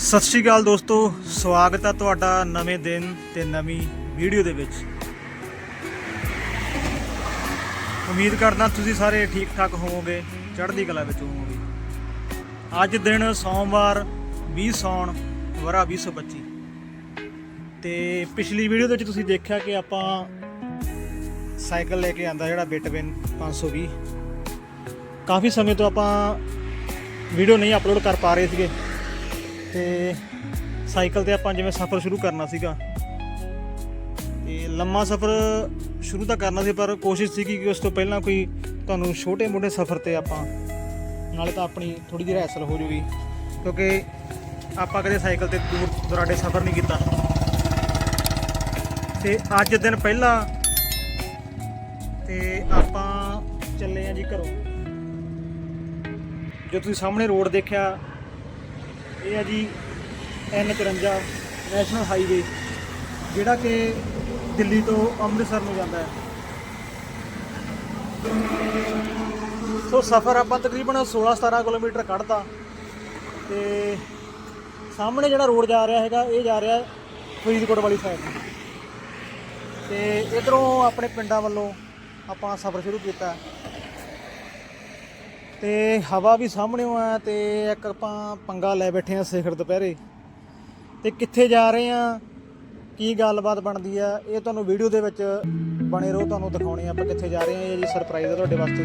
ਸਤਿ ਸ਼੍ਰੀ ਅਕਾਲ ਦੋਸਤੋ, ਸਵਾਗਤ ਹੈ ਤੁਹਾਡਾ ਨਵੇਂ ਦਿਨ ਤੇ ਨਵੀਂ ਵੀਡੀਓ ਦੇ ਵਿੱਚ। ਉਮੀਦ ਕਰਦਾ ਤੁਸੀਂ ਸਾਰੇ ਠੀਕ ਠਾਕ ਹੋਵੋਗੇ, ਚੜ੍ਹਦੀ ਕਲਾ ਵਿੱਚ ਹੋਵੋਗੇ। ਅੱਜ ਦਿਨ ਸੋਮਵਾਰ 20 ਸੌਣ, ਵਰਾ 2025 ਤੇ ਪਿਛਲੀ ਵੀਡੀਓ ਦੇ ਵਿੱਚ ਤੁਸੀਂ ਦੇਖਿਆ ਕਿ ਆਪਾਂ ਸਾਈਕਲ ਲੈ ਕੇ ਆਂਦਾ ਜਿਹੜਾ ਬਿਟਵਿਨ 520 ਕਾਫੀ ਸਮੇਂ ਤੋਂ ਆਪਾਂ ਵੀਡੀਓ ਨਹੀਂ ਅਪਲੋਡ ਕਰ ਪਾ ਰਹੇ ਸੀਗੇ। ਤੇ ਸਾਈਕਲ ਤੇ ਆਪਾਂ ਜਿਵੇਂ ਸਫ਼ਰ ਸ਼ੁਰੂ ਕਰਨਾ ਸੀਗਾ, ਤੇ ਲੰਮਾ ਸਫ਼ਰ ਸ਼ੁਰੂ ਤਾਂ ਕਰਨਾ ਸੀ, ਪਰ ਕੋਸ਼ਿਸ਼ ਸੀ ਕਿ ਉਸ ਤੋਂ ਪਹਿਲਾਂ ਕੋਈ ਤੁਹਾਨੂੰ ਛੋਟੇ ਮੋਟੇ ਸਫ਼ਰ ਤੇ ਆਪਾਂ ਨਾਲੇ ਤਾਂ ਆਪਣੀ ਥੋੜੀ ਜਿਹੀ ਰੈਸਲ ਹੋ ਜੂਗੀ, ਕਿਉਂਕਿ ਆਪਾਂ ਕਦੇ ਸਾਈਕਲ ਤੇ ਦੂਰ ਦੁਰਾਡੇ ਸਫ਼ਰ ਨਹੀਂ ਕੀਤਾ। ਤੇ ਅੱਜ ਦਿਨ ਪਹਿਲਾਂ ਤੇ ਆਪਾਂ ਚੱਲੇ ਆ ਜੀ ਘਰੋਂ। ਜੋ ਤੁਸੀਂ ਸਾਹਮਣੇ ਰੋਡ ਦੇਖਿਆ ਇਹ ਹੈ ਜੀ N53 ਨੈਸ਼ਨਲ ਹਾਈਵੇ, ਜਿਹੜਾ ਕਿ ਦਿੱਲੀ ਤੋਂ ਅੰਮ੍ਰਿਤਸਰ ਨੂੰ ਜਾਂਦਾ ਹੈ। ਸੋ ਸਫ਼ਰ ਆਪਾਂ ਤਕਰੀਬਨ 16-17 ਕਿਲੋਮੀਟਰ ਕੱਢਦਾ ਤੇ ਸਾਹਮਣੇ ਜਿਹੜਾ ਰੋਡ ਜਾ ਰਿਹਾ ਹੈਗਾ, ਇਹ ਜਾ ਰਿਹਾ ਫਰੀਦਕੋਟ ਵਾਲੀ ਸਾਈਡ ਨੂੰ ਤੇ ਇਧਰੋਂ ਆਪਣੇ ਪਿੰਡਾਂ ਵੱਲੋਂ ਆਪਾਂ ਸਫ਼ਰ ਸ਼ੁਰੂ ਕੀਤਾ। ਤੇ ਹਵਾ ਵੀ ਸਾਹਮਣੇੋਂ ਆ ਤੇ ਇੱਕ ਆਪਾਂ ਪੰਗਾ ਲੈ ਬੈਠੇ ਆ ਸਿਖਰ ਦੁਪਹਿਰੇ। ਤੇ ਕਿੱਥੇ ਜਾ ਰਹੇ ਆ? ਕੀ ਗੱਲਬਾਤ ਬਣਦੀ ਆ? ਇਹ ਤੁਹਾਨੂੰ ਵੀਡੀਓ ਦੇ ਵਿੱਚ ਬਣੇ ਰਹੋ, ਤੁਹਾਨੂੰ ਦਿਖਾਉਣੇ ਆਪਾਂ ਕਿੱਥੇ ਜਾ ਰਹੇ ਆ। ਇਹ ਜੀ ਸਰਪ੍ਰਾਈਜ਼ ਆ ਤੁਹਾਡੇ ਵਾਸਤੇ।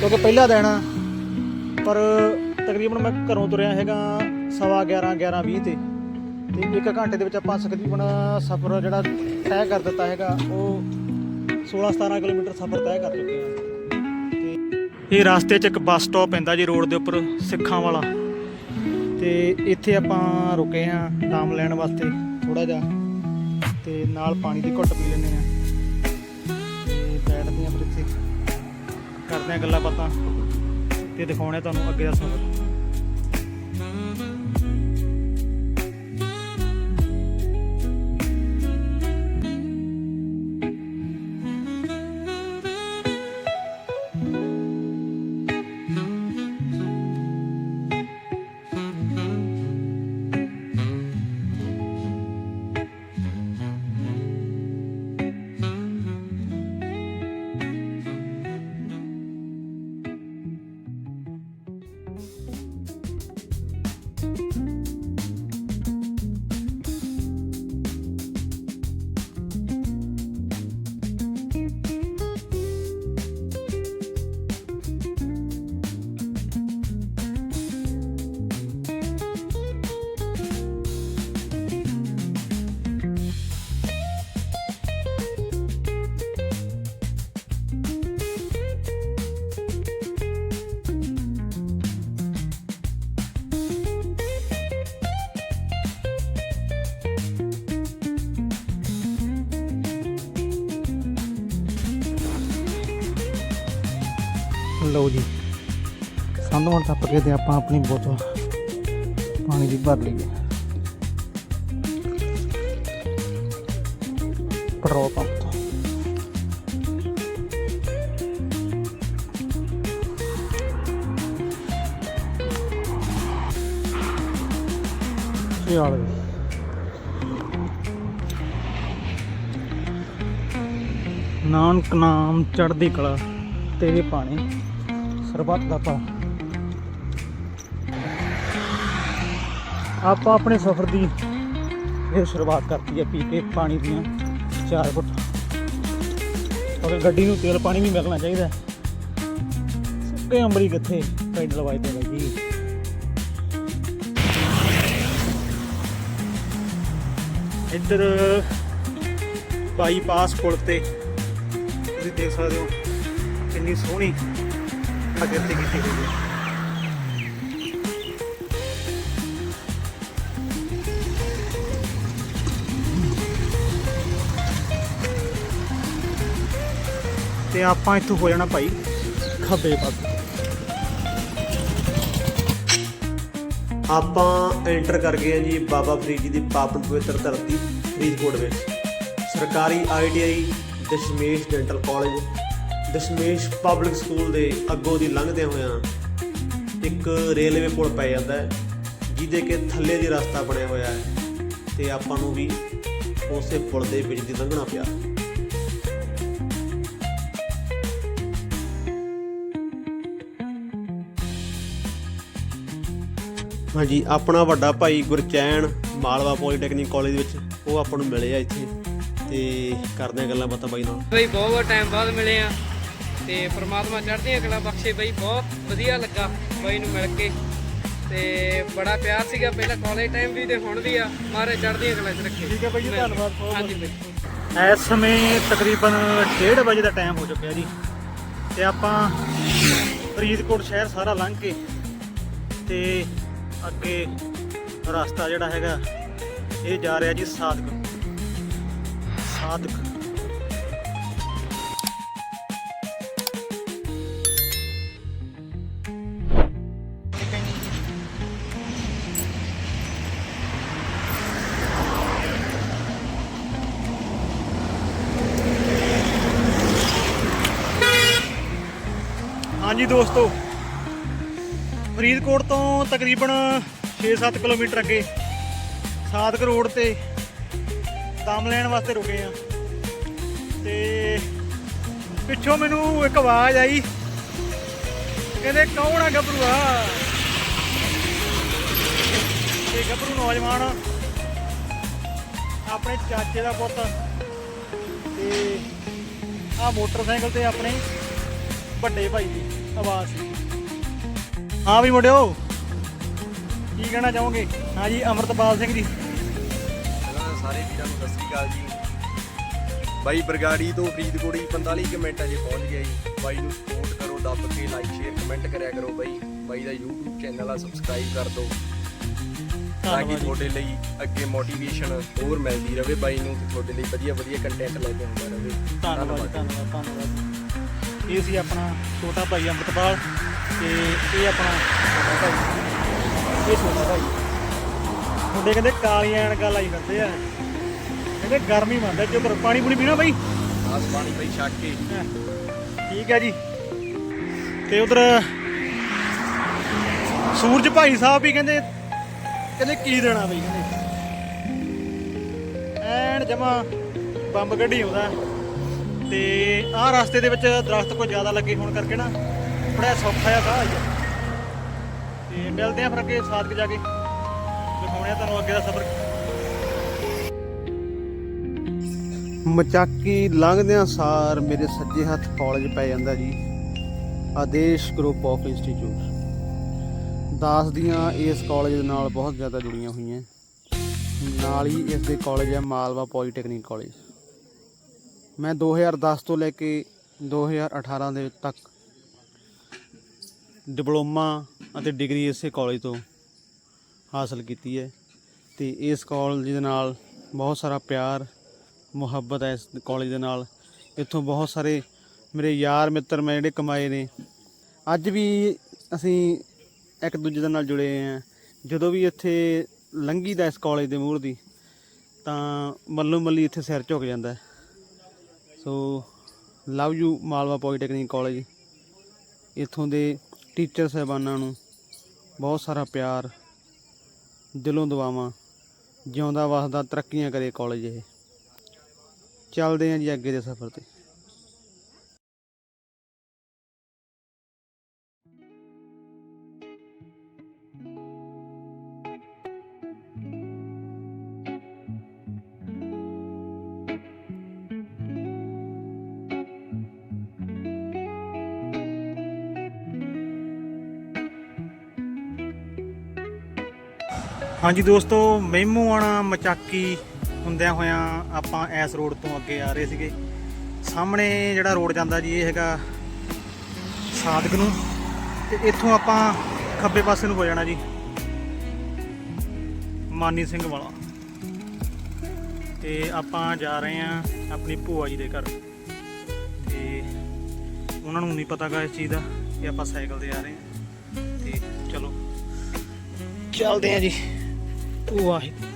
ਕਿਉਂਕਿ ਪਹਿਲਾ ਦਿਨ ਆ, ਪਰ ਤਕਰੀਬਨ ਮੈਂ ਘਰੋਂ ਤੁਰਿਆ ਹੈਗਾ ਸਵਾ 11 11 20 ਤੇ। ਤੇ ਇੱਕ ਘੰਟੇ ਦੇ ਵਿੱਚ ਆਪਾਂ ਤਕਰੀਬਨ ਸਫ਼ਰ ਜਿਹੜਾ ਤੈਅ ਕਰ ਦਿੱਤਾ ਹੈਗਾ, ਉਹ 16 17 ਕਿਲੋਮੀਟਰ ਸਫ਼ਰ ਤੈਅ ਕਰ ਚੁੱਕੇ ਆ। ਇਹ ਰਸਤੇ 'ਚ ਇੱਕ ਬੱਸ ਸਟਾਪ ਪੈਂਦਾ ਜੀ ਰੋਡ ਦੇ ਉੱਪਰ, ਸਿੱਖਾਂ ਵਾਲਾ। ਤੇ ਇੱਥੇ ਆਪਾਂ ਰੁਕੇ ਆ ਨਾਮ ਲੈਣ ਵਾਸਤੇ ਥੋੜਾ ਜਿਹਾ। ਤੇ ਨਾਲ ਪਾਣੀ ਦੀ ਘੁੱਟ ਪੀ ਲੈਂਦੇ ਆ ਤੇ ਬੈਠਦੇ ਆ ਫਿਰ ਇੱਥੇ। ਕਰਦੇ ਆ ਗੱਲਾਂ ਬਾਤਾਂ। ਤੇ ਦਿਖਾਉਣੇ ਤੁਹਾਨੂੰ ਅੱਗੇ ਦਾ ਸਫ਼ਰ। ਲਓ ਜੀ। ਸੰਧਵਾਂ ਟੱਪ ਕੇ ਤੇ ਆਪਾਂ ਆਪਣੀ ਬੋਤਲ ਪਾਣੀ ਦੀ ਭਰ ਲਈਏ। ਪੈਟਰੋਲ ਪੰਪ ਤੋਂ। ਇਹ ਨਾਨਕ ਨਾਮ ਚੜ੍ਹਦੀ ਕਲਾ, ਤੇਰੇ ਪਾਣੀ। ਸਰਬੱਤ ਦਾ ਆਪਾਂ ਆਪਣੇ ਸਫ਼ਰ ਦੀ ਇਹ ਸ਼ੁਰੂਆਤ ਕਰਤੀ ਹੈ ਪੀ ਕੇ ਪਾਣੀ ਦੀਆਂ ਚਾਰ ਘੁੱਟ ਕਿਉਂਕਿ ਗੱਡੀ ਨੂੰ ਤੇਲ ਪਾਣੀ ਵੀ ਮਿਲਣਾ ਚਾਹੀਦਾ ਹੈ। ਸੁੱਕੇ ਅੰਬਰੀ ਕਿੱਥੇ ਪੈਡ ਲਵਾਈ ਤੇ ਲੱਗੀ ਇੱਧਰ ਬਾਈਪਾਸ ਪੁਲ ਤੇ ਤੁਸੀਂ ਦੇਖ ਸਕਦੇ ਹੋ ਕਿੰਨੀ ਸੋਹਣੀ ਅਗਰਤੀ ਕੀਤੀ ਹੋਈ ਹੈ ਤੇ ਆਪਾਂ ਇੱਥੋਂ ਹੋ ਜਾਣਾ ਭਾਈ ਖੱਬੇ ਪਾਸੇ ਆਪਾਂ ਐਂਟਰ ਕਰ ਗਏ ਹਾਂ ਜੀ ਬਾਬਾ ਫਰੀਦ ਜੀ ਦੀ ਪਾਵਨ ਪਵਿੱਤਰ ਧਰਤੀ ਫਰੀਦਕੋਟ ਵਿੱਚ। ਸਰਕਾਰੀ ITI Dashmesh dental college. Dashmesh public school ਦੇ ਅੱਗੋਂ ਦੀ ਲੰਘਦਿਆਂ ਹੋਇਆਂ ਇੱਕ ਰੇਲਵੇ ਪੁਲ ਪੈ ਜਾਂਦਾ ਹੈ, ਜਿਹਦੇ ਕਿ ਥੱਲੇ ਦੀ ਰਸਤਾ ਬਣਿਆ ਹੋਇਆ ਹੈ ਤੇ ਆਪਾਂ ਨੂੰ ਵੀ ਉਸੇ ਪੁਲ ਦੇ ਵਿੱਚ ਦੀ ਲੰਘਣਾ ਪਿਆ। ਹਾਂਜੀ, ਆਪਣਾ ਵੱਡਾ ਭਾਈ ਗੁਰਚੈਨ ਮਾਲਵਾ ਪੋਲੀਟੈਕਨਿਕ ਕਾਲਜ ਵਿੱਚ, ਉਹ ਆਪਾਂ ਨੂੰ ਮਿਲੇ ਆ ਇੱਥੇ ਤੇ ਕਰਦੇ ਆ ਗੱਲਾਂ ਬਾਤਾਂ ਬਾਈ ਨਾਲ। ਬਈ ਬਹੁਤ ਟਾਈਮ ਬਾਅਦ ਮਿਲੇ ਆ। ਤੇ ਪ੍ਰਮਾਤਮਾ ਚੜ੍ਹਦੀਆਂ ਕਲਾ ਬਖਸ਼ੇ ਬਈ ਬਹੁਤ ਵਧੀਆ ਲੱਗਾ ਬਈ ਨੂੰ ਮਿਲ ਕੇ। ਤੇ ਬੜਾ ਪਿਆਰ ਸੀਗਾ ਪਹਿਲਾਂ ਕਾਲਜ ਟਾਈਮ ਵੀ ਤੇ ਹੁਣ ਵੀ ਆ ਮਾਰੇ ਚੜ੍ਹਦੀਆਂ ਕਲਾ ਚ ਰੱਖੇ। ਠੀਕ ਹੈ ਬਾਈ ਜੀ, ਧੰਨਵਾਦ ਬਹੁਤ ਹਾਂਜੀ ਬਈ। ਇਸ ਸਮੇਂ ਤਕਰੀਬਨ 1:30 ਵਜੇ ਦਾ ਟਾਈਮ ਹੋ ਚੁੱਕਿਆ ਜੀ। ਤੇ ਆਪਾਂ ਫਰੀਦਕੋਟ ਸ਼ਹਿਰ ਸਾਰਾ ਲੰਘ ਕੇ ਤੇ ਅੱਗੇ ਰਸਤਾ ਜਿਹੜਾ ਹੈਗਾ ਇਹ ਜਾ ਰਿਹਾ ਜੀ ਸਾਦਕ। ਸਾਦਕ। ਦੋਸਤੋ। ਫਰੀਦਕੋਟ ਤੋਂ ਤਕਰੀਬਨ 6-7 ਕਿਲੋਮੀਟਰ ਅੱਗੇ ਸਾਦਕ ਰੋਡ ਤੇ ਦਮ ਲੈਣ ਵਾਸਤੇ ਰੁਕੇ ਆ। ਤੇ ਪਿੱਛੋਂ ਮੈਨੂੰ ਇੱਕ ਆਵਾਜ਼ ਆਈ। ਕਹਿੰਦੇ, ਕੌਣ ਆ ਗੱਭਰੂਆ? ਤੇ ਗੱਭਰੂ ਨੌਜਵਾਨ ਆਪਣੇ ਚਾਚੇ ਦਾ ਪੁੱਤ ਤੇ ਆ ਮੋਟਰਸਾਈਕਲ ਤੇ ਆਪਣੇ ਵੱਡੇ ਭਾਈ ਦੀ। ਆਵਾਜ਼ ਹਾਂ ਵੀ ਮੁੰਡਿਓ ਕੀ ਕਹਿਣਾ ਚਾਹੋਗੇ? ਹਾਂ ਜੀ ਅਮਰਤਪਾਲ ਸਿੰਘ ਜੀ। ਪਹਿਲਾਂ ਸਾਰੇ ਵੀਰਾਂ ਨੂੰ ਸਤਿ ਸ੍ਰੀ ਅਕਾਲ ਜੀ। ਬਾਈ ਬਰਗਾੜੀ ਤੋਂ ਫਰੀਦਕੋਟ ਹੀ 45 ਕੁ ਮਿੰਟਾਂ 'ਚ ਪਹੁੰਚ ਗਿਆ ਜੀ। ਬਾਈ ਨੂੰ ਸਪੋਰਟ ਕਰੋ ਦੱਬ ਕੇ ਲਾਈਕ ਸ਼ੇਅਰ ਕਮੈਂਟ ਕਰਿਆ ਕਰੋ ਬਾਈ। ਬਾਈ ਦਾ YouTube ਚੈਨਲ ਆ ਸਬਸਕ੍ਰਾਈਬ ਕਰ ਦਿਓ। ਤਾਂ ਕਿ। ਤੁਹਾਡੇ ਲਈ ਅੱਗੇ ਮੋਟੀਵੇਸ਼ਨ ਹੋਰ ਮਿਲਦੀ ਰਹੇ ਬਾਈ ਨੂੰ ਤੇ ਤੁਹਾਡੇ ਲਈ ਵਧੀਆ ਵਧੀਆ ਕੰਟੈਂਟ ਲੈ ਕੇ ਆਉਂਦਾ ਰਹੇ। ਧੰਨਵਾਦ ਧੰਨਵਾਦ ਧੰਨਵਾਦ। ਇਹ ਸੀ ਆਪਣਾ ਛੋਟਾ ਭਾਈ ਅਮਰਤਪਾਲ ਤੇ ਇਹ ਆਪਣਾ ਭਾਈ। ਇਹ ਛੋਟਾ ਭਾਈ। ਮੁੰਡੇ ਕਹਿੰਦੇ ਕਾਲੀਆਂ ਐਨਕਾਂ ਲਾਈ ਫਿਰਦੇ ਆ। ਕਹਿੰਦੇ ਗਰਮੀ ਮੰਨਦਾ ਜੋ ਪਾਣੀ ਪੂਣੀ ਪੀਣਾ ਬਾਈ? ਆਸ ਬਾਣੀ ਬਾਈ ਛੱਕ ਕੇ। ਠੀਕ ਹੈ ਜੀ। ਤੇ ਉਧਰ ਸੂਰਜ ਭਾਈ ਸਾਹਿਬ ਵੀ ਕਹਿੰਦੇ ਕਹਿੰਦੇ ਕੀ ਦੇਣਾ ਬਈ ਕਹਿੰਦੇ। ਐਨ ਜਮਾ ਬੰਬ ਗੱਡੀ ਆਉਂਦਾ। ਤੇ ਆਹ ਰਸਤੇ ਦੇ ਵਿੱਚ ਦਰਖਤ ਕੋਈ ਜ਼ਿਆਦਾ ਲੱਗੇ ਹੋਣ ਕਰਕੇ ਨਾ ਥੋੜਾ ਸੌਖਾ ਜਿਹਾ ਸਾਹ ਤੇ ਮਿਲਦੇ ਆ ਫਿਰ ਅੱਗੇ ਸਾਦਕ ਜਾ ਕੇ। ਦਿਖਾਉਣੇ ਆ ਤੁਹਾਨੂੰ ਅੱਗੇ ਦਾ ਸਫ਼ਰ। ਮਚਾਕੀ ਲੰਘਦਿਆਂ ਸਾਰ, ਮੇਰੇ ਸੱਜੇ ਹੱਥ ਕਾਲਜ ਪੈ ਜਾਂਦਾ ਜੀ। ਆਦੇਸ਼ ਗਰੁੱਪ ਆਫ ਇੰਸਟੀਚਿਊਟ ਦਾਸ ਦੀਆਂ ਇਸ ਕਾਲਜ ਦੇ ਨਾਲ ਬਹੁਤ ਜ਼ਿਆਦਾ ਜੁੜੀਆਂ ਹੋਈਆਂ। ਨਾਲ ਹੀ ਇਸ ਦੇ ਕਾਲਜ ਹੈ ਮਾਲਵਾ ਪੋਲੀਟੈਕਨਿਕ ਕਾਲਜ ਮੈਂ 2010 ਤੋਂ ਲੈ ਕੇ 2018 ਦੇ ਤੱਕ ਡਿਪਲੋਮਾ ਅਤੇ ਡਿਗਰੀ ਇਸੇ ਕਾਲਜ ਤੋਂ ਹਾਸਲ ਕੀਤੀ ਹੈ ਤੇ ਇਸ ਕਾਲਜ ਦੇ ਨਾਲ ਬਹੁਤ ਸਾਰਾ ਪਿਆਰ, ਮੁਹੱਬਤ ਹੈ ਇਸ ਕਾਲਜ ਦੇ ਨਾਲ। ਇੱਥੋਂ ਬਹੁਤ ਸਾਰੇ ਮੇਰੇ ਯਾਰ ਮਿੱਤਰ ਮੈਂ ਜਿਹੜੇ ਕਮਾਏ ਨੇ। ਅੱਜ ਵੀ ਅਸੀਂ ਇੱਕ ਦੂਜੇ ਦੇ ਨਾਲ ਜੁੜੇ ਆ ਜਦੋਂ ਵੀ ਇੱਥੇ ਲੰਘੀ ਦਾ ਇਸ ਕਾਲਜ ਦੇ ਮੂਹਰ ਦੀ, ਤਾਂ ਮੱਲੋ ਮੱਲੀ ਇੱਥੇ ਸਿਰ ਝੁਕ ਜਾਂਦਾ ਹੈ। So love you Malwa polytechnic college ਇੱਥੋਂ ਦੇ ਟੀਚਰ ਸਾਹਿਬਾਨਾਂ ਨੂੰ ਬਹੁਤ ਸਾਰਾ ਪਿਆਰ, ਦਿਲੋਂ ਦੁਆਵਾਂ ਜਿਉਂਦਾ ਵਸਦਾ ਤਰੱਕੀਆਂ ਕਰੇ ਕਾਲਜ ਇਹ। ਚੱਲਦੇ ਆਂ ਜੀ ਅੱਗੇ ਦੇ ਸਫ਼ਰ ਤੇ। ਹਾਂਜੀ ਦੋਸਤੋ ਮਹਿਮੂਆਣਾ ਮਚਾਕੀ ਹੁੰਦਿਆਂ ਹੋਇਆਂ ਆਪਾਂ ਐਸ ਰੋਡ ਤੋਂ ਅੱਗੇ ਆ ਰਹੇ ਸੀਗੇ। ਸਾਹਮਣੇ ਜਿਹੜਾ ਰੋਡ ਜਾਂਦਾ ਜੀ, ਇਹ ਹੈਗਾ ਸਾਦਕ ਨੂੰ। ਤੇ ਇੱਥੋਂ ਆਪਾਂ ਖੱਬੇ ਪਾਸੇ ਨੂੰ ਹੋ ਜਾਣਾ ਜੀ, ਮਾਨੀ ਸਿੰਘ ਵਾਲਾ। ਤੇ ਆਪਾਂ ਜਾ ਰਹੇ ਹਾਂ ਆਪਣੀ ਭੂਆ ਜੀ ਦੇ ਘਰ। ਤੇ ਉਹਨਾਂ ਨੂੰ ਨਹੀਂ ਪਤਾਗਾ ਇਸ ਚੀਜ਼ ਦਾ ਕਿ ਆਪਾਂ ਸਾਈਕਲ ਤੇ ਆ ਰਹੇ ਹਾਂ। ਤੇ ਚਲੋ। ਚੱਲਦੇ ਹਾਂ ਜੀ। ਵਾਹਿਗੁਰੂ।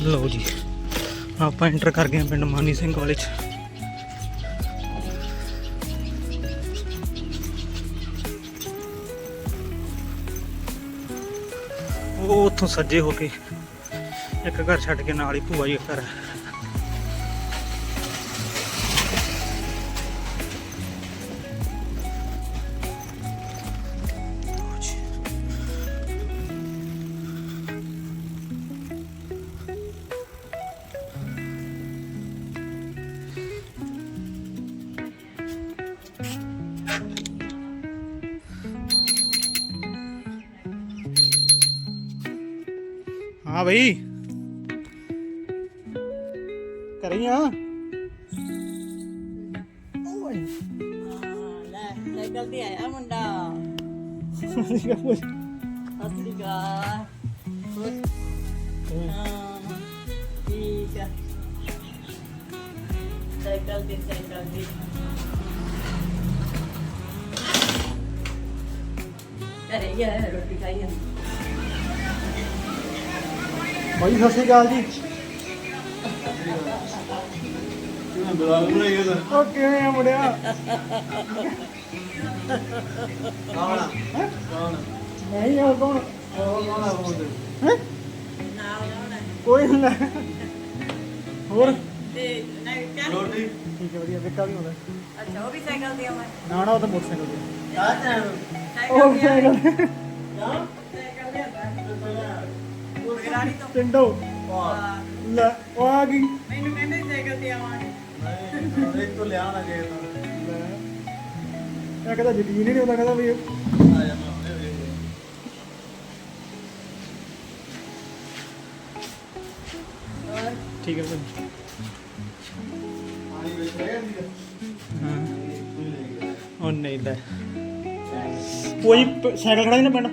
ਲਓ ਜੀ, ਆਪਾਂ ਐਂਟਰ ਕਰ ਗਏ ਪਿੰਡ ਮਾਨੀ ਸਿੰਘ ਕਾਲਜ ਉਹ ਉੱਥੋਂ ਸੱਜੇ ਹੋ ਕੇ ਇੱਕ ਘਰ ਛੱਡ ਕੇ ਨਾਲ ਹੀ ਭੂਆ ਜੀ ਦਾ ਘਰ ਹੈ ਲਓ ਜੀ। ਸਾਈਕਲ ਤੇ ਆਇਆ ਮੁੰਡਾ। ਸਤਿ ਸ੍ਰੀ ਅਕਾਲ ਹਾਂ ਠੀਕ ਆ ਸਾਈਕਲ ਤੇ। ਸਾਈਕਲ ਤੇ ਅਰੇ ਯਾਰ ਰੋਟੀ ਖਾਈ ਆ ਬਾਈ ਸਤਿ ਸ਼੍ਰੀ ਅਕਾਲ ਜੀ ਉਹ ਕਿਵੇਂ ਆ ਮੁੰਡਿਆ? ਨਹੀਂ ਉਹ ਕੌਣ ਹੈਂ? ਨਾਲ ਲਾਉਣਾ ਕੋਈ ਨਹੀਂ ਲੈ। ਹੋਰ ਤੇ ਨਹੀਂ ਚੱਲ ਠੀਕ ਹੈ ਵਧੀਆ ਵਿੱਕਾ ਵੀ ਹੁੰਦਾ ਅੱਛਾ ਉਹ ਵੀ ਸਾਈਕਲ ਤੇ ਆਵਾਂ ਨਾ ਨਾ ਉਹ ਤਾਂ ਮੋਟਰਸਾਈਕਲ ਤੇ ਸਾਈਕਲ ਉਹ ਤੇ ਸਾਈਕਲ ਸਾਈਕਲ ਤੇ ਆਂਦਾ ਗਰਾੜੀ ਤੋਂ ਟਿੰਡੋ ਹਾਂ। ਲੈ ਉਹ ਆ ਗਈ ਮੈਨੂੰ ਕਹਿੰਦੇ ਸਾਈਕਲ ਤੇ ਆਵਾਂਗੇ ਲੈ ਇਹ ਕਹਿੰਦਾ ਯਕੀਨ ਹੀ ਨਹੀਂ ਹੁੰਦਾ ਕਹਿੰਦਾ ਵੀ ਠੀਕ ਹੈ ਭਾਈ। ਹਾਂ। ਉਹ ਨਹੀਂ ਲੈ। ਕੋਈ ਪ- ਸਾਈਕਲ ਖੜਾ ਹੀ ਨਾ ਪਿੰਡ?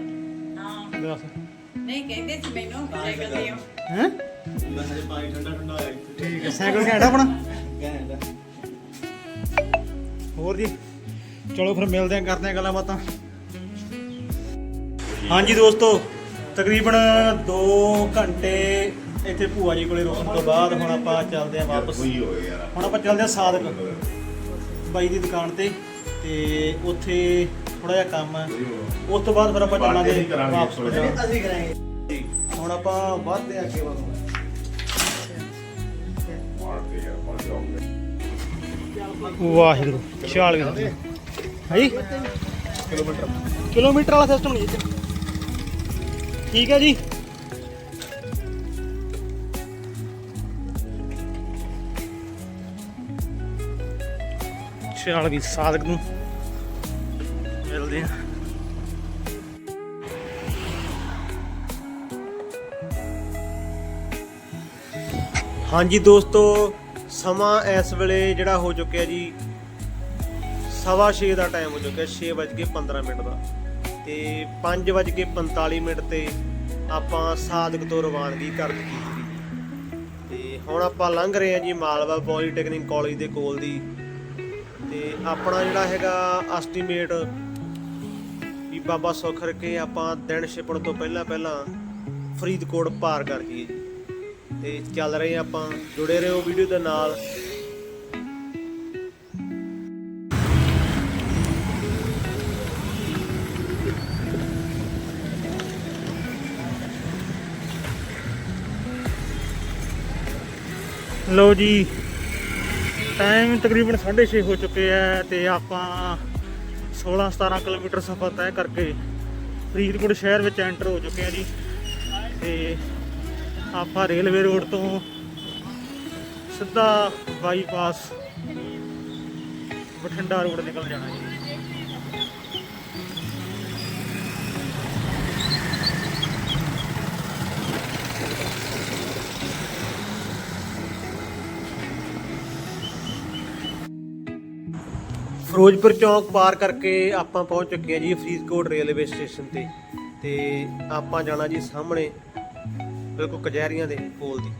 ਹਾਂ ਦੱਸ। ਨਹੀਂ ਕਹਿੰਦੇ ਸੀ ਮੈਨੂੰ ਸਾਈਕਲ ਆਓ। ਹੈ? ਠੀਕ ਹੈ ਸਾਈਕਲ ਘੈਂਟ ਆ ਆਪਣਾ। ਹੋਰ ਜੀ। ਚਲੋ ਫਿਰ ਮਿਲਦੇ ਆਂ ਕਰਦੇ ਆਂ ਗੱਲਾਂ ਬਾਤਾਂ। ਹਾਂਜੀ ਦੋਸਤੋ ਤਕਰੀਬਨ 2 ਘੰਟੇ ਇੱਥੇ ਭੂਆ ਜੀ ਕੋਲੇ ਰੁਕਣ ਤੋਂ ਬਾਅਦ ਹੁਣ ਆਪਾਂ ਚੱਲਦੇ ਆਂ ਵਾਪਸ। ਹੁਣ ਆਪਾਂ ਚੱਲਦੇ ਆਂ ਸਾਦਕ ਬਾਈ ਦੀ ਦੁਕਾਨ ਤੇ ਤੇ ਉੱਥੇ ਥੋੜਾ ਜਿਹਾ ਕੰਮ ਹੈ। ਉਸ ਤੋਂ ਬਾਅਦ ਫਿਰ ਆਪਾਂ ਚੱਲਾਂਗੇ ਵਾਪਸ ਅਸੀਂ ਕਰਾਂਗੇ। ਹੁਣ ਆਪਾਂ ਵੱਧਦੇ ਆਂ ਅੱਗੇ ਵੱਲ ਵਾਹਿਗੁਰੂ 40 ਦਾ ਹੈ ਜੀ ਕਿਲੋਮੀਟਰ ਕਿਲੋਮੀਟਰ ਵਾਲਾ ਸਿਸਟਮ ਨਹੀਂ ਇੱਥੇ। ਠੀਕ ਹੈ ਜੀ। ਚਾਲ ਵੀ ਸਾਦਕ ਨੂੰ। ਮਿਲਦੇ ਆ ਹਾਂਜੀ ਦੋਸਤੋ, ਸਮਾਂ ਇਸ ਵੇਲੇ ਜਿਹੜਾ ਹੋ ਚੁੱਕਿਆ ਜੀ ਸਵਾ ਛੇ ਦਾ ਟਾਈਮ ਹੋ ਚੁੱਕਿਆ 6:15 ਮਿੰਟ ਦਾ। ਤੇ 5:45 ਮਿੰਟ ਤੇ ਆਪਾਂ ਸਾਦਕ ਤੋਂ ਰਵਾਨਗੀ ਕਰ ਦਿੱਤੀ ਸੀ ਤੇ ਹੁਣ ਆਪਾਂ ਲੰਘ ਰਹੇ ਹਾਂ ਜੀ ਮਾਲਵਾ ਪੋਲੀਟੈਕਨਿਕ ਕਾਲਜ ਦੇ ਕੋਲ ਦੀ। ਤੇ ਆਪਣਾ ਜਿਹੜਾ ਹੈਗਾ ਐਸਟੀਮੇਟ ਵੀ ਬਾਬਾ ਸੁੱਖ ਰਕੇ ਆਪਾਂ ਦਿਨ ਛਿਪਣ ਤੋਂ ਪਹਿਲਾਂ ਪਹਿਲਾਂ ਫਰੀਦਕੋਟ ਪਾਰ ਕਰ ਜਾਈਏ ਜੀ। ਤੇ ਚੱਲ ਰਹੇ ਹਾਂ ਆਪਾਂ, ਜੁੜੇ ਰਹੋ ਵੀਡੀਓ ਦੇ ਨਾਲ। ਲਓ ਜੀ ਟਾਈਮ ਤਕਰੀਬਨ 6:30 ਹੋ ਚੁੱਕੇ ਆ ਤੇ ਆਪਾਂ 16 17 ਕਿਲੋਮੀਟਰ ਸਫ਼ਰ ਤੈਅ ਕਰਕੇ ਫਰੀਦਕੋਟ ਸ਼ਹਿਰ ਵਿੱਚ ਐਂਟਰ ਹੋ ਚੁੱਕੇ ਆ ਜੀ। ਤੇ ਆਪਾਂ ਰੇਲਵੇ ਰੋਡ ਤੋਂ ਸਿੱਧਾ ਬਾਈਪਾਸ ਬਠਿੰਡਾ ਰੋਡ ਨਿਕਲ ਜਾਣਾ ਜੀ। ਫਿਰੋਜ਼ਪੁਰ ਚੌਂਕ ਪਾਰ ਕਰਕੇ ਆਪਾਂ ਪਹੁੰਚ ਚੁੱਕੇ ਹਾਂ ਜੀ ਫਰੀਦਕੋਟ ਰੇਲਵੇ ਸਟੇਸ਼ਨ ਤੇ। ਤੇ ਆਪਾਂ ਜਾਣਾ ਜੀ ਸਾਹਮਣੇ ਬਿਲਕੁਲ ਕਚਹਿਰੀਆਂ ਦੇ ਕੋਲ ਦੀ।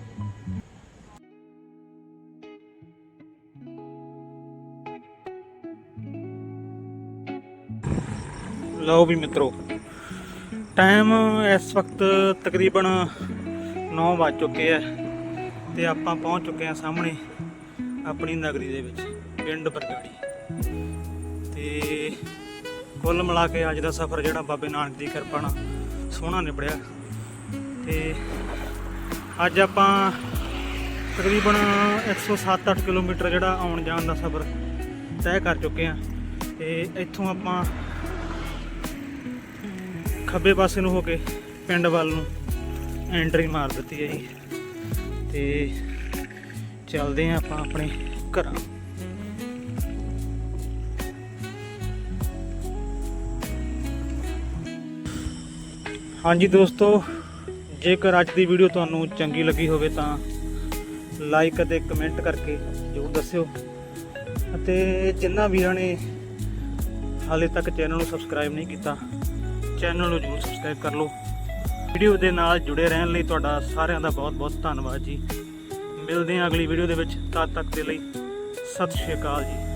ਲਓ ਵੀ ਮਿੱਤਰੋ ਟਾਈਮ ਇਸ ਵਕਤ ਤਕਰੀਬਨ 9 ਵੱਜ ਚੁੱਕੇ ਆ ਤੇ ਆਪਾਂ ਪਹੁੰਚ ਚੁੱਕੇ ਹਾਂ ਸਾਹਮਣੇ ਆਪਣੀ ਨਗਰੀ ਦੇ ਵਿੱਚ, ਪਿੰਡ ਬਰਗਾੜੀ ਤੇ ਕੁੱਲ ਮਿਲਾ ਕੇ ਅੱਜ ਦਾ ਸਫ਼ਰ ਜਿਹੜਾ ਬਾਬੇ ਨਾਨਕ ਦੀ ਕਿਰਪਾ ਨਾਲ ਸੋਹਣਾ ਨਿਬੜਿਆ। ਤੇ ਅੱਜ ਆਪਾਂ ਤਕਰੀਬਨ 107-8 ਕਿਲੋਮੀਟਰ ਜਿਹੜਾ ਆਉਣ ਜਾਣ ਦਾ ਸਫ਼ਰ ਤੈਅ ਕਰ ਚੁੱਕੇ ਹਾਂ। ਤੇ ਇੱਥੋਂ ਆਪਾਂ ਖੱਬੇ ਪਾਸੇ ਨੂੰ ਹੋ ਕੇ ਪਿੰਡ ਵੱਲ ਨੂੰ ਐਂਟਰੀ ਮਾਰ ਦਿੱਤੀ ਹੈ ਜੀ। ਤੇ ਚੱਲਦੇ ਹਾਂ ਆਪਾਂ ਆਪਣੇ ਘਰਾਂ। ਹਾਂਜੀ ਦੋਸਤੋ, ਜੇਕਰ ਅੱਜ ਦੀ ਵੀਡੀਓ ਤੁਹਾਨੂੰ ਚੰਗੀ ਲੱਗੀ ਹੋਵੇ ਤਾਂ ਲਾਈਕ ਅਤੇ ਕਮੈਂਟ ਕਰਕੇ ਜ਼ਰੂਰ ਦੱਸਿਓ। ਅਤੇ ਜਿਨ੍ਹਾਂ ਵੀਰਾਂ ਨੇ ਹਾਲੇ ਤੱਕ ਚੈਨਲ ਨੂੰ ਸਬਸਕ੍ਰਾਈਬ ਨਹੀਂ ਕੀਤਾ ਚੈਨਲ ਨੂੰ ਜ਼ਰੂਰ ਸਬਸਕ੍ਰਾਈਬ ਕਰ ਲਓ। ਵੀਡੀਓ ਦੇ ਨਾਲ ਜੁੜੇ ਰਹਿਣ ਲਈ ਤੁਹਾਡਾ ਸਾਰਿਆਂ ਦਾ ਬਹੁਤ ਬਹੁਤ ਧੰਨਵਾਦ ਜੀ। ਮਿਲਦੇ ਹਾਂ ਅਗਲੀ ਵੀਡੀਓ ਦੇ ਵਿੱਚ। ਤਦ ਤੱਕ ਦੇ ਲਈ ਸਤਿ ਸ਼੍ਰੀ ਅਕਾਲ ਜੀ।